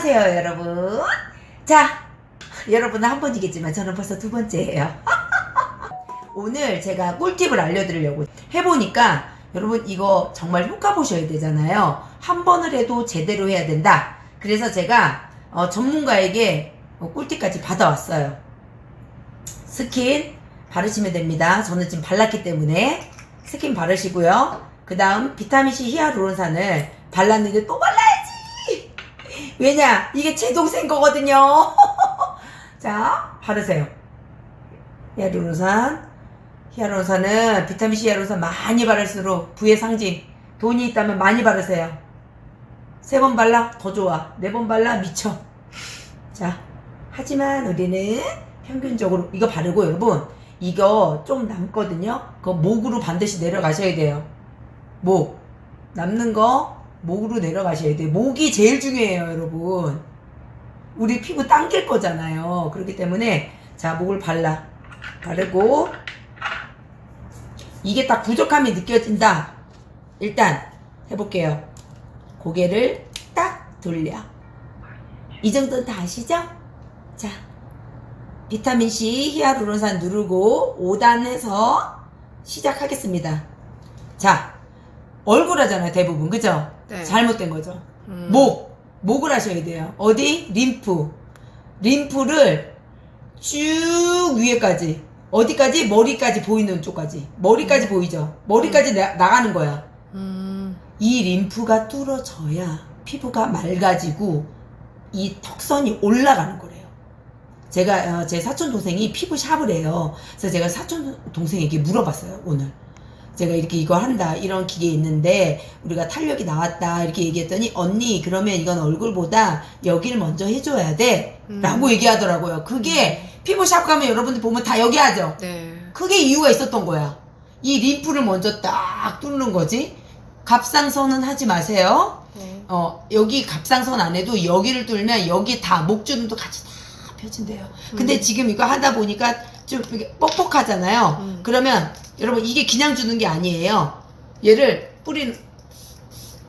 안녕하세요, 여러분. 자, 여러분은 한 번이겠지만 저는 벌써 두 번째예요. 오늘 제가 꿀팁을 알려드리려고 해보니까 여러분 이거 정말 효과 보셔야 되잖아요. 한 번을 해도 제대로 해야 된다. 그래서 제가 어, 전문가에게 어, 꿀팁까지 받아왔어요. 스킨 바르시면 됩니다. 저는 지금 발랐기 때문에 스킨 바르시고요. 그 다음 비타민C 히아루론산을 발랐는데 또 발라야지! 왜냐? 이게 제 동생 거거든요. 자, 바르세요. 히아루론산. 히아루론산은 비타민C 히아루론산 많이 바를수록 부의 상징. 돈이 있다면 많이 바르세요. 세 번 발라 더 좋아. 네 번 발라 미쳐. 자, 하지만 우리는 평균적으로 이거 바르고 여러분 이거 좀 남거든요. 그거 목으로 반드시 내려가셔야 돼요. 목 남는 거 목으로 내려가셔야 돼요. 목이 제일 중요해요, 여러분. 우리 피부 당길 거잖아요. 그렇기 때문에 자 목을 발라 바르고 이게 딱 부족함이 느껴진다. 일단 해볼게요. 고개를 딱 돌려. 이 정도는 다 아시죠? 자, 비타민C 히아루론산 누르고 5단 해서 시작하겠습니다. 자, 얼굴 하잖아요, 대부분. 그죠? 네. 잘못된 거죠. 음. 목, 목을 하셔야 돼요. 어디? 림프. 림프를 쭉 위에까지. 어디까지? 머리까지 보이는 쪽까지. 머리까지 보이죠? 머리까지 나, 나가는 거야. 음. 이 림프가 뚫어져야 피부가 맑아지고 이 턱선이 올라가는 거래요. 제가 어, 제 사촌 동생이 피부 샵을 해요. 그래서 제가 사촌 동생에게 물어봤어요 오늘. 제가 이렇게 이거 한다 이런 기계 있는데 우리가 탄력이 나왔다 이렇게 얘기했더니 언니 그러면 이건 얼굴보다 여기를 먼저 해줘야 돼라고 음. 얘기하더라고요. 그게 피부 샵 가면 여러분들 보면 다 여기 하죠. 네. 크게 이유가 있었던 거야. 이 림프를 먼저 딱 뚫는 거지. 갑상선은 하지 마세요. 네. 어, 여기 갑상선 안에도 여기를 뚫면 여기 다 목주름도 같이 다 펴진대요. 근데 음. 지금 이거 하다 보니까 좀 이게 뻑뻑하잖아요. 음. 그러면 여러분 이게 그냥 주는 게 아니에요. 얘를 뿌린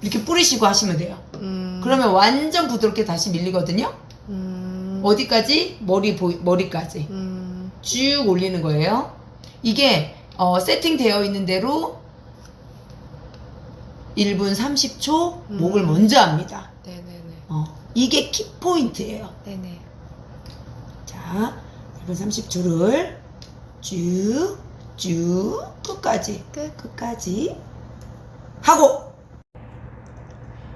이렇게 뿌리시고 하시면 돼요. 음. 그러면 완전 부드럽게 다시 밀리거든요. 음. 어디까지? 머리 보 머리까지. 음. 쭉 올리는 거예요. 이게 어, 세팅되어 있는 대로 1분 30초 음. 목을 먼저 합니다. 네네네. 어, 이게 키포인트예요. 네네. 자, 1분 30초를 쭉, 쭉, 끝까지, 끝. 끝까지 하고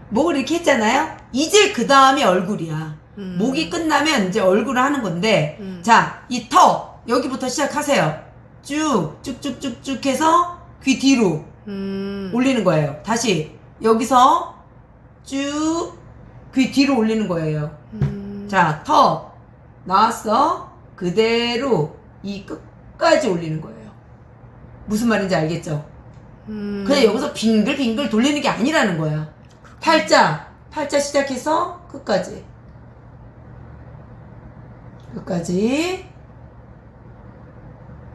목을 이렇게 했잖아요. 이제 그 다음이 얼굴이야. 음. 목이 끝나면 이제 얼굴을 하는 건데 음. 자, 이 턱 여기부터 시작하세요. 쭉, 쭉쭉쭉쭉 해서 귀 뒤로 음. 올리는 거예요. 다시 여기서 쭉 귀 뒤로 올리는 거예요. 음. 자, 턱 나왔어. 그대로 이 끝까지 올리는 거예요. 무슨 말인지 알겠죠? 음. 그냥 여기서 빙글빙글 돌리는 게 아니라는 거야. 팔자, 팔자 시작해서 끝까지. 끝까지.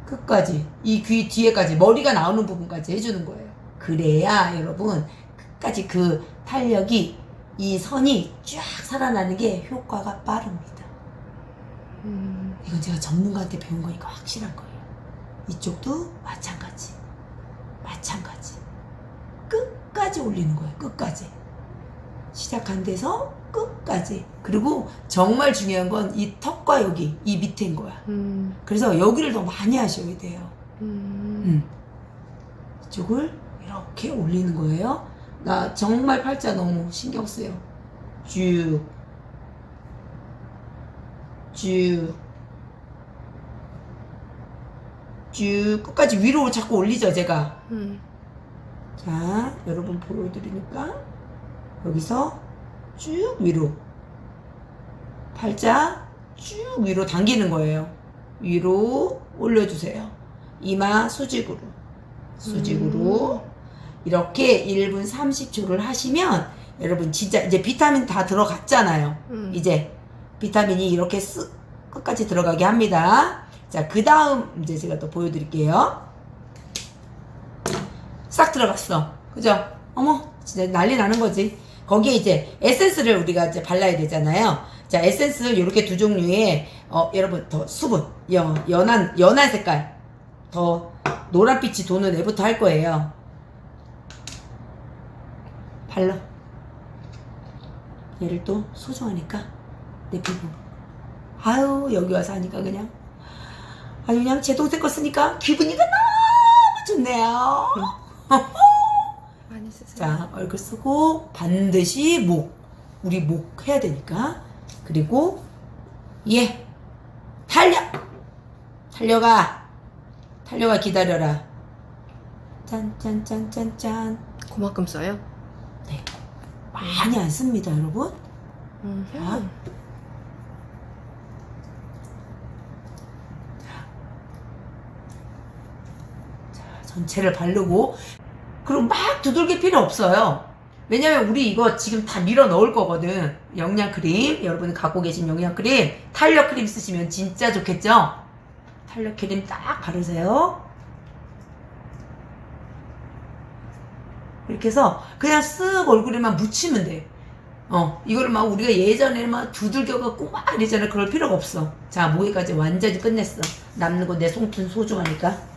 끝까지. 이 귀 뒤에까지, 머리가 나오는 부분까지 해주는 거예요. 그래야 여러분, 끝까지 그 탄력이, 이 선이 쫙 살아나는 게 효과가 빠릅니다. 음. 이건 제가 전문가한테 배운 거니까 확실한 거예요. 이쪽도 마찬가지. 마찬가지. 끝까지 올리는 거예요. 끝까지. 시작한 데서 끝까지. 그리고 정말 중요한 건 이 턱과 여기, 이 밑에인 거야. 음. 그래서 여기를 더 많이 하셔야 돼요. 음. 음. 이쪽을 이렇게 올리는 거예요. 나 정말 팔자 너무 신경 쓰여. 쭉. 쭉. 쭉. 끝까지 위로 자꾸 올리죠, 제가. 음. 자, 여러분 보여드리니까 여기서 쭉 위로 팔자 쭉 위로 당기는 거예요. 위로 올려주세요. 이마 수직으로 수직으로 이렇게 1분 30초를 하시면 여러분 진짜 이제 비타민 다 들어갔잖아요. 음. 이제 비타민이 이렇게 쓱 끝까지 들어가게 합니다. 자, 그 다음 이제 제가 또 보여드릴게요. 싹 들어갔어. 그죠? 어머, 진짜 난리 나는 거지. 거기에 이제 에센스를 우리가 이제 발라야 되잖아요. 자, 에센스 이렇게 두 종류의 어, 여러분 더 수분, 연, 연한 연한 색깔 더 노란빛이 도는 애부터 할 거예요. 발라. 얘를 또 소중하니까 내 피부. 아유 여기 와서 하니까 그냥 아주 그냥 제 동생 거 쓰니까 기분이 너무 좋네요. 많이 쓰세요. 자, 얼굴 쓰고 반드시 목. 우리 목 해야 되니까. 그리고 얘 달려. 달려가. 달려가 기다려라. 짠짠짠짠짠. 그만큼 써요? 네. 많이 안 씁니다, 여러분. 음. 자. 전체를 바르고 그리고 막 두들길 필요 없어요. 왜냐면 우리 이거 지금 다 밀어 넣을 거거든. 영양 크림, 여러분 갖고 계신 영양 크림, 탄력 크림 쓰시면 진짜 좋겠죠? 탄력 크림 딱 바르세요. 이렇게 해서 그냥 쓱 얼굴에만 묻히면 돼. 어, 이거를 막 우리가 예전에 막 두들겨갖고 막 이러잖아. 그럴 필요가 없어. 자, 모기까지 완전히 끝냈어. 남는 거내 송편 소중하니까.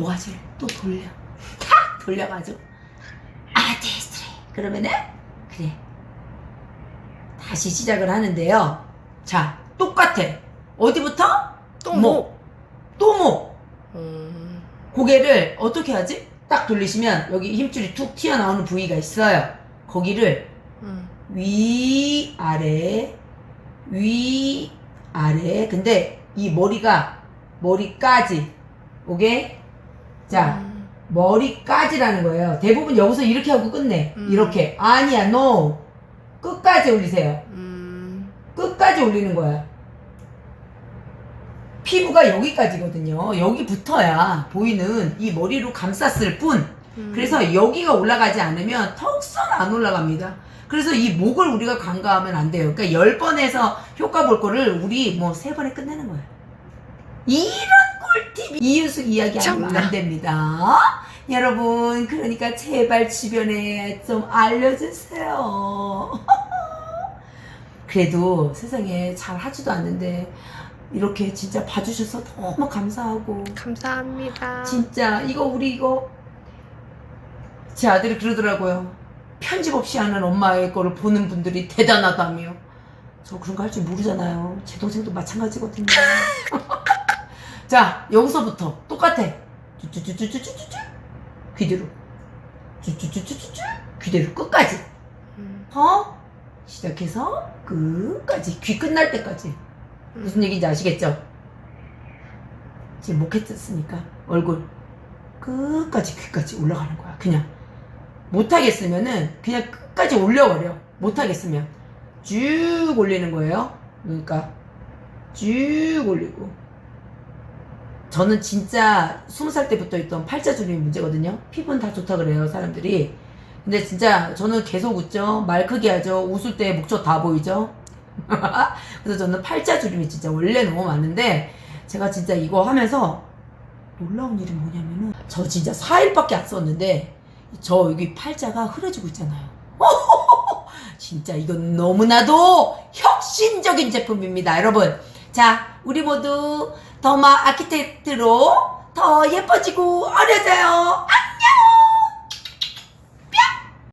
모가지를 또 돌려. 탁! 돌려가지고. 아티스트리. 그러면은, 그래. 다시 시작을 하는데요. 자, 똑같아. 어디부터? 또 목. 목. 또 목. 음. 고개를 어떻게 하지? 딱 돌리시면 여기 힘줄이 툭 튀어나오는 부위가 있어요. 거기를 음. 위 아래 위 아래 근데 이 머리가 머리까지 오케이 자 음. 머리까지라는 거예요 대부분 여기서 이렇게 하고 끝내 음. 이렇게 아니야 no 끝까지 올리세요 음. 끝까지 올리는 거야 피부가 여기까지거든요 여기부터야 보이는 이 머리로 감쌌을 뿐 음. 그래서 여기가 올라가지 않으면 턱선 안 올라갑니다. 그래서 이 목을 우리가 간과하면 안 돼요. 그러니까 10번에서 효과 볼 거를 우리 뭐 3번에 끝내는 거예요. 이런 꿀팁 이윤숙 이야기 하면 참나. 안 됩니다. 여러분 그러니까 제발 주변에 좀 알려주세요. 그래도 세상에 잘 하지도 않는데 이렇게 진짜 봐주셔서 너무 감사하고 감사합니다. 진짜 이거 우리 이거 제 아들이 그러더라고요. 편집 없이 하는 엄마의 거를 보는 분들이 대단하다며. 저 그런 거 할 줄 모르잖아요. 제 동생도 마찬가지거든요. 자 여기서부터 똑같아. 쭈쭈쭈쭈쭈쭈쭈 귀대로. 쭈쭈쭈쭈쭈쭈 귀대로 끝까지. 음. 어? 시작해서 끝까지 귀 끝날 때까지. 무슨 얘기인지 아시겠죠? 지금 목했으니까 얼굴 끝까지 귀까지 올라가는 거야. 그냥 못하겠으면은 그냥 끝까지 올려버려. 못하겠으면 쭉 올리는 거예요. 그러니까 쭉 올리고. 저는 진짜 스무 살 때부터 있던 팔자 주름이 문제거든요. 피부는 다 좋다 그래요, 사람들이. 근데 진짜 저는 계속 웃죠. 말 크게 하죠. 웃을 때 목젖 다 보이죠. 그래서 저는 팔자 주름이 진짜 원래 너무 많은데 제가 진짜 이거 하면서 놀라운 일이 뭐냐면은 저 진짜 4일밖에 안 썼는데 저 여기 팔자가 흐려지고 있잖아요. 진짜 이건 너무나도 혁신적인 제품입니다, 여러분. 자, 우리 모두 더마 아키텍트로 더 예뻐지고 어려져요. 아!